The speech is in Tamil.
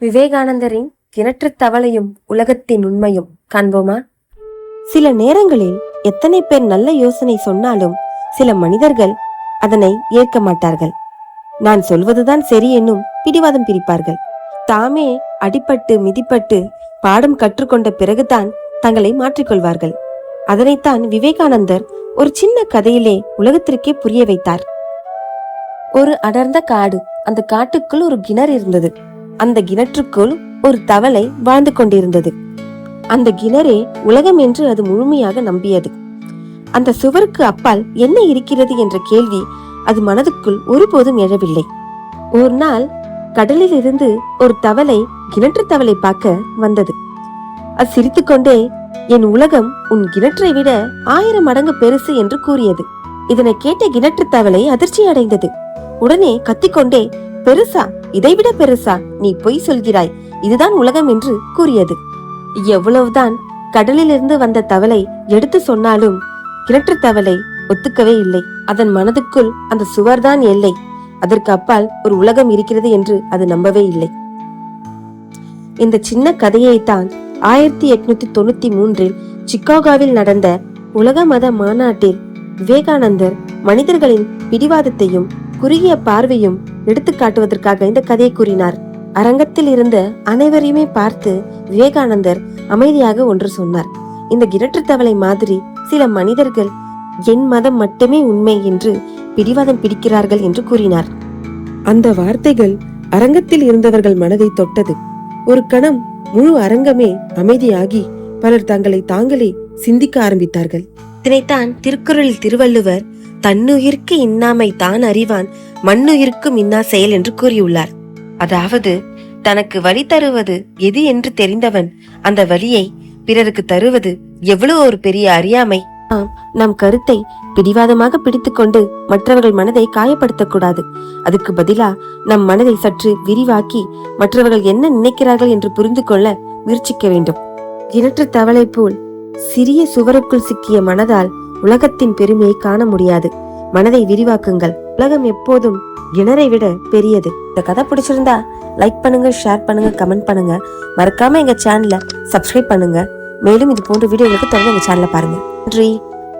விவேகானந்தரின் கிணற்றுத் தவளையும் உலகத்தின் உண்மையும் காண்போமா? சில நேரங்களில் எத்தனை பேர் நல்ல யோசனை சொன்னாலும் சில மனிதர்கள் அதனை ஏற்க மாட்டார்கள். நான் சொல்வதுதான் சரி என்னும் பிடிவாதம் பிரிப்பார்கள். தாமே அடிபட்டு மிதிப்பட்டு பாடம் கற்றுக்கொண்ட பிறகுதான் தங்களை மாற்றிக்கொள்வார்கள். அதனைத்தான் விவேகானந்தர் ஒரு சின்ன கதையிலே உலகத்திற்கே புரிய வைத்தார். ஒரு அடர்ந்த காடு அந்த காட்டுக்குள் ஒரு கிணறு இருந்தது. அந்த கிணற்றுக்குள் ஒரு தவளை வாழ்ந்து கொண்டிருந்தது. அந்த கிணறே உலகம் என்று அது முழுமையாக நம்பியது. அந்த சுவருக்கு அப்பால் என்ன இருக்கிறது என்ற கேள்வி அது மனதுக்குள் ஒருபோதும் எழவில்லை. ஒரு நாள் கடலில் இருந்து ஒரு தவளை கிணற்று தவளை பார்க்க வந்தது. அது சிரித்துக்கொண்டே என் உலகம் உன் கிணற்றை விட ஆயிரம் மடங்கு பெருசு என்று கூறியது. இதனை கேட்ட கிணற்று தவளை அதிர்ச்சி அடைந்தது உடனே கத்திக்கொண்டே பெருசா? இதைவிட பெருசா நீ பொய் சொல்கிறாய். இதுதான் உலகம் என்று கூறியது. எவ்வளவுதான் கடலிலிருந்து வந்த தவளை எடுத்து சொன்னாலும் கிணற்று தவளை ஒத்துக்கவே இல்லை. அதன் மனதுக்குள் அந்த சுவர்தான் எல்லை. அதற்கு அப்பால் ஒரு உலகம் இருக்கிறது என்று அது நம்பவே இல்லை. இந்த சின்ன கதையைத்தான் ஆயிரத்தி எட்நூத்தி தொண்ணூத்தி மூன்றில் சிக்காகோவில் நடந்த உலக மத மாநாட்டில் விவேகானந்தர் மனிதர்களின் பிடிவாதத்தையும் குறுகிய பார்வையும் எடுத்து காட்டுவதற்காக இந்த கதையை கூறினார். அரங்கத்தில் இருந்த அனைவரையுமே பார்த்து விவேகானந்தர் அமைதியாக ஒன்று சொன்னார். இந்த கிணற்று தவளை மாதிரி சில மனிதர்கள் என் மதம் மட்டுமே உண்மை என்று பிடிவாதம் பிடிக்கிறார்கள் என்று கூறினார். அந்த வார்த்தைகள் அரங்கத்தில் இருந்தவர்கள் மனதை தொட்டது. ஒரு கணம் முழு அரங்கமே அமைதியாகி பலர் தங்களை தாங்களே சிந்திக்க ஆரம்பித்தார்கள். இதனைத்தான் திருக்குறளில் திருவள்ளுவர் தன்னுயிர்க்கு இன்னாமை தான் அறிவான் மண்ணுயிர்க்கும் இன்னா செயல் என்று கூறியுள்ளார். அதாவது தனக்கு வழி தருவது எது என்று தெரிந்தவன் அந்த வழியை பிறருக்கு தருவது எவ்வளவு ஒரு பெரிய அறியாமை. நம் கருத்தை பிடிவாதமாக பிடித்துக்கொண்டு மற்றவர்கள் மனதை காயப்படுத்தக்கூடாது. அதுக்கு பதிலா நம் மனதை சற்று விரிவாக்கி மற்றவர்கள் என்ன நினைக்கிறார்கள் என்று புரிந்து கொள்ள முயற்சிக்க வேண்டும். கிணற்று தவளை போல் சிறிய சுவருக்குள் சிக்கிய மனதால் உலகத்தின் பெருமையை காண முடியாது. மனதை விரிவாக்குங்கள். உலகம் எப்போதும் கிணறை விட பெரியது. இந்த கதை பிடிச்சிருந்தா லைக் பண்ணுங்க ஷேர் பண்ணுங்க கமெண்ட் பண்ணுங்க. மறக்காம எங்க சேனலை சப்ஸ்கிரைப் பண்ணுங்க. மேலும் இது போன்ற வீடியோகளுக்கு தொடர்ந்து எங்க சேனலை பாருங்க. நன்றி.